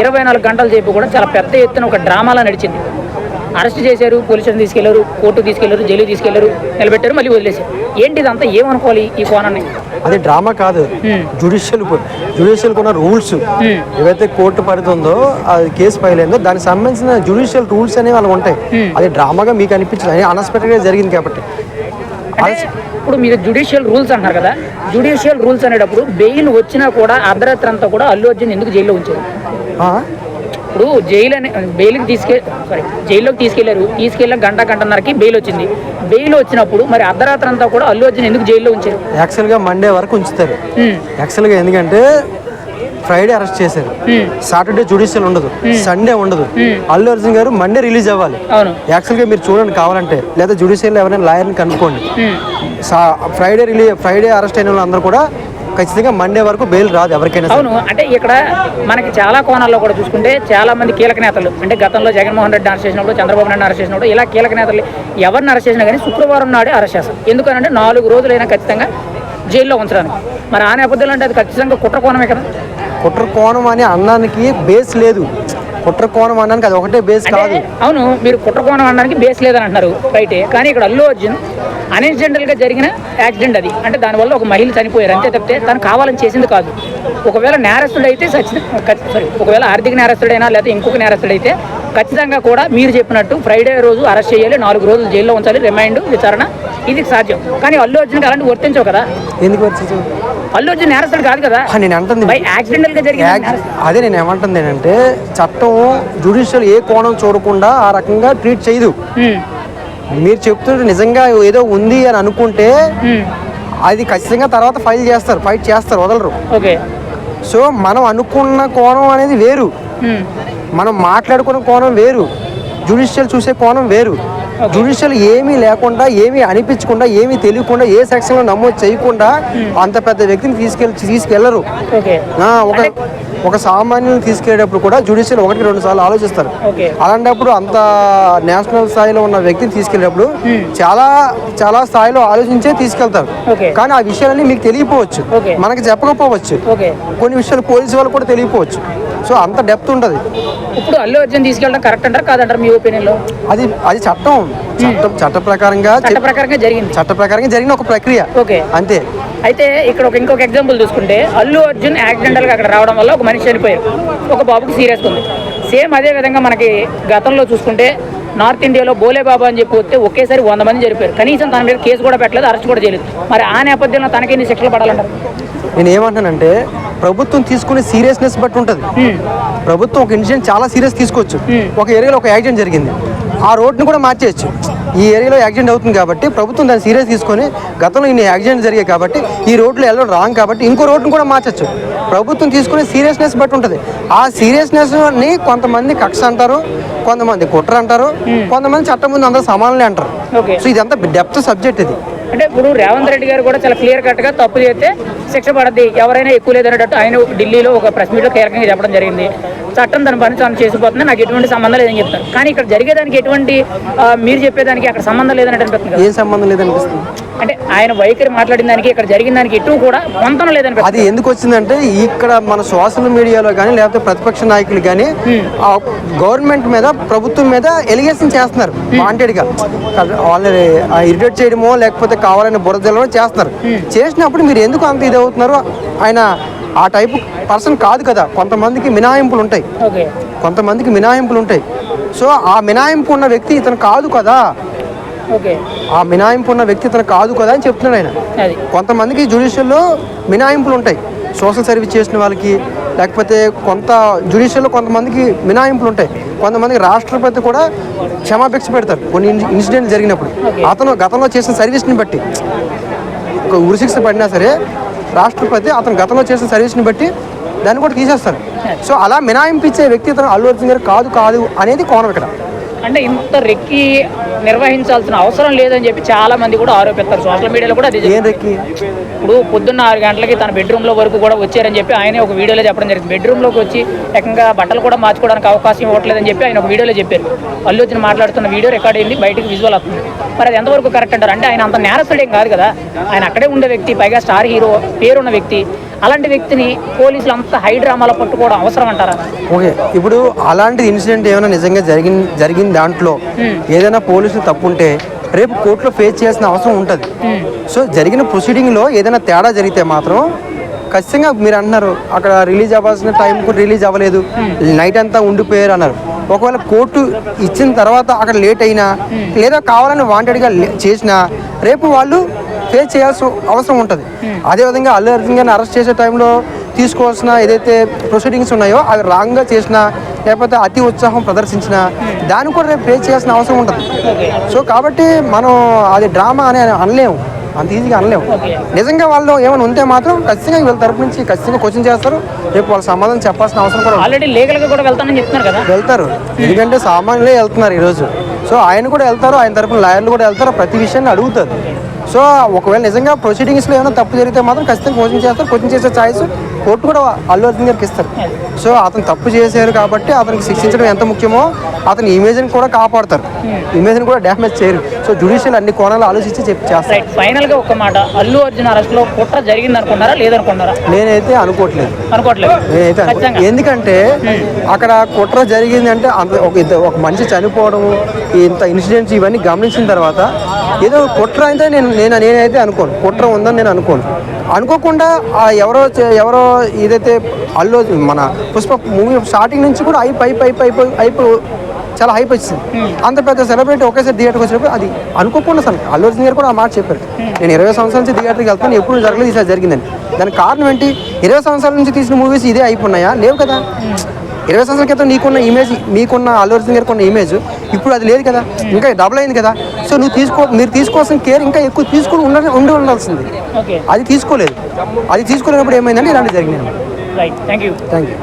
ఇరవై నాలుగు గంటల సేపు కూడా చాలా పెద్ద ఎత్తున ఒక డ్రామాలా నడిచింది. అరెస్ట్ చేశారు పోలీసులను తీసుకెళ్ళారు కోర్టు తీసుకెళ్ళారు జైలు తీసుకెళ్ళారు నిలబెట్టారు మళ్ళీ వదిలేశారు. ఏంటి ఇదంతా? ఏమనుకోవాలి ఈ కోణాన్ని? అది డ్రామా కాదు. జుడిషియల్ జుడిషియల్ ఉన్న రూల్స్. ఏవైతే కోర్టు పరిధి ఉందో అది కేసు ఫైల్ అయిందో దానికి సంబంధించిన జుడిషియల్ రూల్స్ అనేవి వాళ్ళకి ఉంటాయి. అది డ్రామాగా మీకు అనిపించింది. అది అన్ఎక్స్పెక్టెడ్గా జరిగింది కాబట్టి. ఇప్పుడు మీరు జుడిషియల్ రూల్స్ అంటున్నారు కదా జుడిషియల్ రూల్స్ అనేటప్పుడు బెయిల్ వచ్చినా కూడా అర్ధరాత్రి అంతా కూడా అల్లు అర్జున్ ఎందుకు జైల్లో ఉంచారు? ఇప్పుడు జైలు అనే బెయిల్కి తీసుకె సారీ జైల్లోకి తీసుకెళ్ళారు తీసుకెళ్ళిన గంట గంటన్నరకి బెయిల్ వచ్చింది. బెయిల్ వచ్చినప్పుడు మరి అర్ధరాత్రి అంతా కూడా అల్లు అర్జున్ ఎందుకు జైల్లో ఉంచారు? యాక్చువల్గా మండే వరకు ఉంచుతారు. ఉమ్, యాక్చువల్గా ఎందుకంటే ఫ్రైడే అరెస్ట్ చేశారు. సాటర్డే జుడిషియల్ ఉండదు. సండే ఉండదు. అల్లు అర్జున్ గారు మండే రిలీజ్ అవ్వాలి. అవును. యాక్చువల్గా మీరు చూడండి కావాలంటే లేదా జుడిషియల్ ఎవరైనా లాయర్ని కనుక్కోండి. ఫ్రైడే రిలీ ఫ్రైడే అరెస్ట్ అయిన వాళ్ళందరూ కూడా ఖచ్చితంగా మండే వరకు బెయిల్ రాదు ఎవరికైనా అవును. అంటే ఇక్కడ మనకి చాలా కోణాల్లో కూడా చూసుకుంటే చాలా మంది కీలక నేతలు అంటే గతంలో జగన్మోహన్ రెడ్డి అరెస్ట్ చేసినప్పుడు చంద్రబాబు నాయుడు అరెస్ట్ చేసినప్పుడు ఇలా కీలక నేతలు ఎవరిని అరెస్ట్ చేసినా కానీ శుక్రవారం నాడే అరెస్ట్ చేస్తారు. ఎందుకనంటే నాలుగు రోజులైనా ఖచ్చితంగా జైల్లో ఉంచడానికి. మరి ఆ నేపథ్యంలో అంటే అది ఖచ్చితంగా కుట్ర కోణమే కదా. కుట్ర కోణం అని అన్నానికి బేస్ లేదు. కుట్ర కోణం అనడానికి అది ఒకటే బేస్ కాదు. అవును మీరు కుట్ర కోణం అనడానికి బేస్ లేదని అంటున్నారు రైటే కానీ ఇక్కడ అల్లు అర్జున్ అన్ఇన్సిడెంటల్గా జరిగిన యాక్సిడెంట్ అది. అంటే దానివల్ల ఒక మహిళ చనిపోయారు అంతే తప్పితే తను కావాలని చేసింది కాదు. ఒకవేళ నేరస్తుడు అయితే సారీ ఒకవేళ ఆర్థిక నేరస్తుడైనా లేదా ఇంకొక నేరస్తుడైతే ఖచ్చితంగా కూడా మీరు చెప్పినట్టు ఫ్రైడే రోజు అరెస్ట్ చేయాలి నాలుగు రోజులు జైల్లో ఉంచాలి రిమైండ్ విచారణ. ఇది సాధ్యం. కానీ అల్లు అర్జున్కి అలాంటి వర్తించవు కదా. ఎందుకు వచ్చింది అల్లు అర్జున్ నేరస్తుడు కాదు కదా? నేను అంటుంది. యాక్సిడెంటల్గా. అదే నేను ఏమంటుంది ఏంటంటే చట్టం జుడిషియల్ ఏ కోణం చూడకుండా ఆ రకంగా ట్రీట్ చేయదు. మీరు చెప్తుంటే నిజంగా ఏదో ఉంది అని అనుకుంటే అది ఖచ్చితంగా తర్వాత ఫైల్ చేస్తారు ఫైట్ చేస్తారు వదలరు. ఓకే. సో మనం అనుకున్న కోణం అనేది వేరు. మనం మాట్లాడుకున్న కోణం వేరు. జుడిషియల్ చూసే కోణం వేరు. జుడిషియల్ ఏమీ లేకుండా ఏమీ అనిపించకుండా ఏమీ తెలియకుండా ఏ సెక్షన్లో నమోదు చేయకుండా అంత పెద్ద వ్యక్తిని తీసుకెళ్ళి తీసుకెళ్ళరు. ఒక ఒక సామాన్యుని తీసుకెళ్ళేటప్పుడు కూడా జుడిషియల్ ఒకటి రెండు సార్లు ఆలోచిస్తారు. అలాంటప్పుడు అంత నేషనల్ స్థాయిలో ఉన్న వ్యక్తిని తీసుకెళ్ళేటప్పుడు చాలా చాలా స్థాయిలో ఆలోచించే తీసుకెళ్తారు. కానీ ఆ విషయాలన్నీ మీకు తెలియపోవచ్చు. మనకి చెప్పకపోవచ్చు. కొన్ని విషయాలు పోలీసు వాళ్ళు కూడా తెలియపోవచ్చు. సో అంత డెప్త్ ఉంటుంది ఇప్పుడు అల్లు అర్జున్ తీసుకెళ్ళడం కరెక్ట్ అంటారా? కాదంటారు మీ ఒపీనియన్లో అది అది చట్టం. చట్టం చట్ట ప్రకారంగా చట్ట ప్రకారంగా జరిగింది. చట్ట ప్రకారంగా జరిగిన ఒక ప్రక్రియ. ఓకే. అంతే. అయితే ఇక్కడ ఒక ఇంకొక ఎగ్జాంపుల్ చూసుకుంటే అల్లు అర్జున్ యాక్సిడెంటల్గా అక్కడ రావడం వల్ల ఒక మనిషి చనిపోయారు ఒక బాబుకి సీరియస్ ఉంది. సేమ్ అదే విధంగా మనకి గతంలో చూసుకుంటే నార్త్ ఇండియాలో బోలే బాబా అని చెప్పి వస్తే ఒకేసారి వంద మంది చనిపోయారు కనీసం తన మీద కేసు కూడా పెట్టలేదు అరెస్ట్ కూడా చేయలేదు. మరి ఆ నేపథ్యంలో తనకి ఎన్ని శిక్షలు పడాలంటారు? నేను ఏమంటానంటే ప్రభుత్వం తీసుకునే సీరియస్నెస్ బట్టి ఉంటుంది. ప్రభుత్వం ఒక ఇన్సిడెంట్ చాలా సీరియస్ తీసుకోవచ్చు. ఒక ఏరియాలో ఒక యాక్సిడెంట్ జరిగింది. ఆ రోడ్ని కూడా మార్చేయచ్చు. ఈ ఏరియాలో యాక్సిడెంట్ అవుతుంది కాబట్టి ప్రభుత్వం దాన్ని సీరియస్ తీసుకొని గతంలో ఇన్ని యాక్సిడెంట్ జరిగాయి కాబట్టి ఈ రోడ్లో వెళ్ళడం రాంగ్ కాబట్టి ఇంకో రోడ్ని కూడా మార్చచ్చు. ప్రభుత్వం తీసుకునే సీరియస్నెస్ బట్టి ఉంటుంది. ఆ సీరియస్నెస్ని కొంతమంది కక్ష అంటారు కొంతమంది కుట్ర అంటారు కొంతమంది చట్టం ముందు అందరూ సమానలే అంటారు. సో ఇదంతా డెప్త్ సబ్జెక్ట్ ఇది. అంటే ఇప్పుడు రేవంత్ రెడ్డి గారు కూడా చాలా క్లియర్ కట్గా తప్పు చేస్తే శిక్ష పడద్ది. ఎవరైనా ఎక్కువ లేదనేటట్టు ఆయన ఢిల్లీలో ఒక ప్రెస్ మీట్లో కీలకంగా చెప్పడం జరిగింది. చట్టం తన పని తాను చేసిపోతుంది. నాకు ఎటువంటి సంబంధం లేదని చెప్తారు. కానీ ఇక్కడ జరిగేదానికి ఎటువంటి మీరు చెప్పేదానికి అక్కడ సంబంధం లేదన్నట్టు అనిపిస్తుంది ఏం సంబంధం లేదనిపిస్తుంది అంటే ఆయన వైఖరి మాట్లాడిన దానికి ఇక్కడ జరిగిన దానికి ఎటు కూడా పొంతన లేదనిపిస్తుంది అది ఎందుకు వచ్చిందంటే ఇక్కడ మన సోషల్ మీడియాలో కానీ లేకపోతే ప్రతిపక్ష నాయకులు కానీ గవర్నమెంట్ మీద ప్రభుత్వం మీద ఎలిగేషన్ చేస్తున్నారు వాంటెడ్గా. వాళ్ళని ఇరిటేట్ చేయడమో లేకపోతే కావాలని బురదలో చేస్తున్నారు. చేసినప్పుడు మీరు ఎందుకు అంత ఇది అవుతున్నారు ఆయన ఆ టైపు పర్సన్ కాదు కదా. కొంతమందికి మినహాయింపులు ఉంటాయి. కొంతమందికి మినహాయింపులు ఉంటాయి. సో ఆ మినహాయింపు ఉన్న వ్యక్తి ఇతను కాదు కదా. ఆ మినహాయింపు ఉన్న వ్యక్తి ఇతను కాదు కదా అని చెప్తున్నాడు ఆయన. కొంతమందికి జ్యుడిషియల్లో మినహాయింపులు ఉంటాయి. సోషల్ సర్వీస్ చేసిన వాళ్ళకి లేకపోతే కొంత జ్యుడిషియల్లో కొంతమందికి మినహాయింపులు ఉంటాయి. కొంతమందికి రాష్ట్రపతి కూడా క్షమాభిక్ష పెడతారు. కొన్ని ఇన్సిడెంట్ జరిగినప్పుడు. అతను గతంలో చేసిన సర్వీస్ని బట్టి. ఒక ఉరిశిక్ష పడినా సరే రాష్ట్రపతి అతను గతంలో చేసిన సర్వీస్ని బట్టి దాన్ని కూడా తీసేస్తారు. సో అలా మినహాయింపు ఇచ్చే వ్యక్తి ఇతను అల్లు అర్జున్ గారు కాదు కాదు అనేది కోణం ఇక్కడ. అంటే ఇంత రెక్కి నిర్వహించాల్సిన అవసరం లేదని చెప్పి చాలా మంది కూడా ఆరోపిస్తారు. సోషల్ మీడియాలో కూడా అదే ఏం రెక్కి? ఇప్పుడు పొద్దున్న ఆరు గంటలకి తన బెడ్రూమ్లో వరకు కూడా వచ్చారని చెప్పి ఆయనే ఒక వీడియోలో చెప్పడం జరిగింది. బెడ్రూమ్లోకి వచ్చి ఏకంగా బట్టలు కూడా మార్చుకోవడానికి అవకాశం ఇవ్వట్లేదని చెప్పి ఆయన ఒక వీడియోలో చెప్పారు. అల్లు మాట్లాడుతున్న వీడియో రికార్డ్ అయింది బయటకు విజువల్ వస్తుంది మరి అది ఎంతవరకు కరెక్ట్ అంటారు? అంటే ఆయన అంత నేరస్తుడేం కాదు కదా. ఆయన అక్కడే ఉండే వ్యక్తి పైగా స్టార్ హీరో పేరున్న వ్యక్తి. అలాంటి వ్యక్తిని పోలీసులు అంత హై డ్రామాలో పట్టుకోవడం అవసరం అంటారా? ఓకే ఇప్పుడు అలాంటి ఇన్సిడెంట్ ఏమైనా నిజంగా జరిగిన జరిగిన దాంట్లో ఏదైనా పోలీసులు తప్పు ఉంటే రేపు కోర్టులో ఫేస్ చేయాల్సిన అవసరం ఉంటుంది. సో జరిగిన ప్రొసీడింగ్లో ఏదైనా తేడా జరిగితే మాత్రం ఖచ్చితంగా మీరు అంటున్నారు అక్కడ రిలీజ్ అవ్వాల్సిన టైంకు రిలీజ్ అవ్వలేదు నైట్ అంతా ఉండిపోయారు అన్నారు. ఒకవేళ కోర్టు ఇచ్చిన తర్వాత అక్కడ లేట్ అయినా లేదా కావాలని వాంటెడ్గా చేసినా రేపు వాళ్ళు ఫేస్ చేయాల్సిన అవసరం ఉంటుంది. అదేవిధంగా అల్లు అర్జున్ గారిని అరెస్ట్ చేసే టైంలో తీసుకోవాల్సిన ఏదైతే ప్రొసీడింగ్స్ ఉన్నాయో అవి రాంగ్గా చేసినా లేకపోతే అతి ఉత్సాహం ప్రదర్శించినా దాన్ని కూడా రేపు ఫేస్ చేయాల్సిన అవసరం ఉంటుంది. సో కాబట్టి మనం అది డ్రామా అని అనలేము. అంత ఈజీగా అనలేము. నిజంగా వాళ్ళు ఏమైనా ఉంటే మాత్రం ఖచ్చితంగా వీళ్ళ తరపు నుంచి ఖచ్చితంగా క్వశ్చన్ చేస్తారు. రేపు వాళ్ళ సమాధానం చెప్పాల్సిన అవసరం కూడా ఉంటుంది. ఆల్రెడీ లీగల్గా కూడా వెళ్తానని చెప్తున్నారు కదా. వెళ్తారు. ఎందుకంటే సామాన్యులే వెళ్తున్నారు ఈరోజు. సో ఆయన కూడా వెళ్తారు ఆయన తరపున లాయర్లు కూడా వెళ్తారు ప్రతి విషయాన్ని అడుగుతారు. సో ఒకవేళ నిజంగా ప్రొసీడింగ్స్లో ఏమైనా తప్పు జరిగితే మాత్రం ఖచ్చితంగా కోచింగ్ చేస్తారు. కోచింగ్ చేసే ఛాయిస్ కోర్టు కూడా అల్లు అర్జున్ గారికి ఇస్తారు. సో అతను తప్పు చేశారు కాబట్టి అతనికి శిక్షించడం ఎంత ముఖ్యమో అతని ఇమేజ్ని కూడా కాపాడతారు. ఇమేజ్ని కూడా డ్యామేజ్ చేయరు. సో జుడిషియల్ అన్ని కోణాలు ఆలోచించి చెప్పి చేస్తారు. రైట్ ఫైనల్గా ఒక మాట. అల్లు అర్జున్ అరెస్ట్లో కుట్ర జరిగింది అనుకున్నారా లేదనుకున్నారా నేనైతే అనుకోవట్లేదు. అనుకోవట్లేదు. నేనైతే ఎందుకంటే అక్కడ కుట్ర జరిగింది అంటే అంత ఒక ఇద్ద- ఒక మనిషి చనిపోవడం ఇంత ఇన్సిడెంట్స్ ఇవన్నీ గమనించిన తర్వాత ఏదో కుట్ర అయితే నేను నేను నేనైతే అనుకోను. కుట్ర ఉందని నేను అనుకోను. అనుకోకుండా ఎవరో ఎవరో ఏదైతే అల్లు మన పుష్ప మూవీ స్టార్టింగ్ నుంచి కూడా అయిపో అయిపో అయిపో అయిపో అయిపో చాలా హైప్ వచ్చింది. అంత పెద్ద సెలబ్రిటీ ఒకేసారి థియేటర్కి వచ్చినప్పుడు అది అనుకోకుండా అసలు అల్లు అర్జున్ గారు కూడా ఆ మాట చెప్పారు. నేను ఇరవై సంవత్సరాల నుంచి థియేటర్కి వెళ్తాను ఎప్పుడు జరగలేదు ఈసారి జరిగిందని. దానికి కారణం ఏంటి? ఇరవై సంవత్సరాల నుంచి తీసిన మూవీస్ ఇదే అయిపోయినాయా లేవు కదా. ఇరవై సంవత్సరాల క్రితం నీకున్న ఇమేజ్ మీకున్న అల్లు అర్జున్ గారికి ఉన్న ఇమేజ్ ఇప్పుడు అది లేదు కదా. ఇంకా డబుల్ అయింది కదా. సో నువ్వు తీసుకో మీరు తీసుకోవాల్సిన కేర్ ఇంకా ఎక్కువ తీసుకుని ఉండ ఉండి ఉండాల్సింది. అది తీసుకోలేదు. అది తీసుకోలేనప్పుడు ఏమైందంటే ఇలాంటి జరిగినాయి. Thank you thank you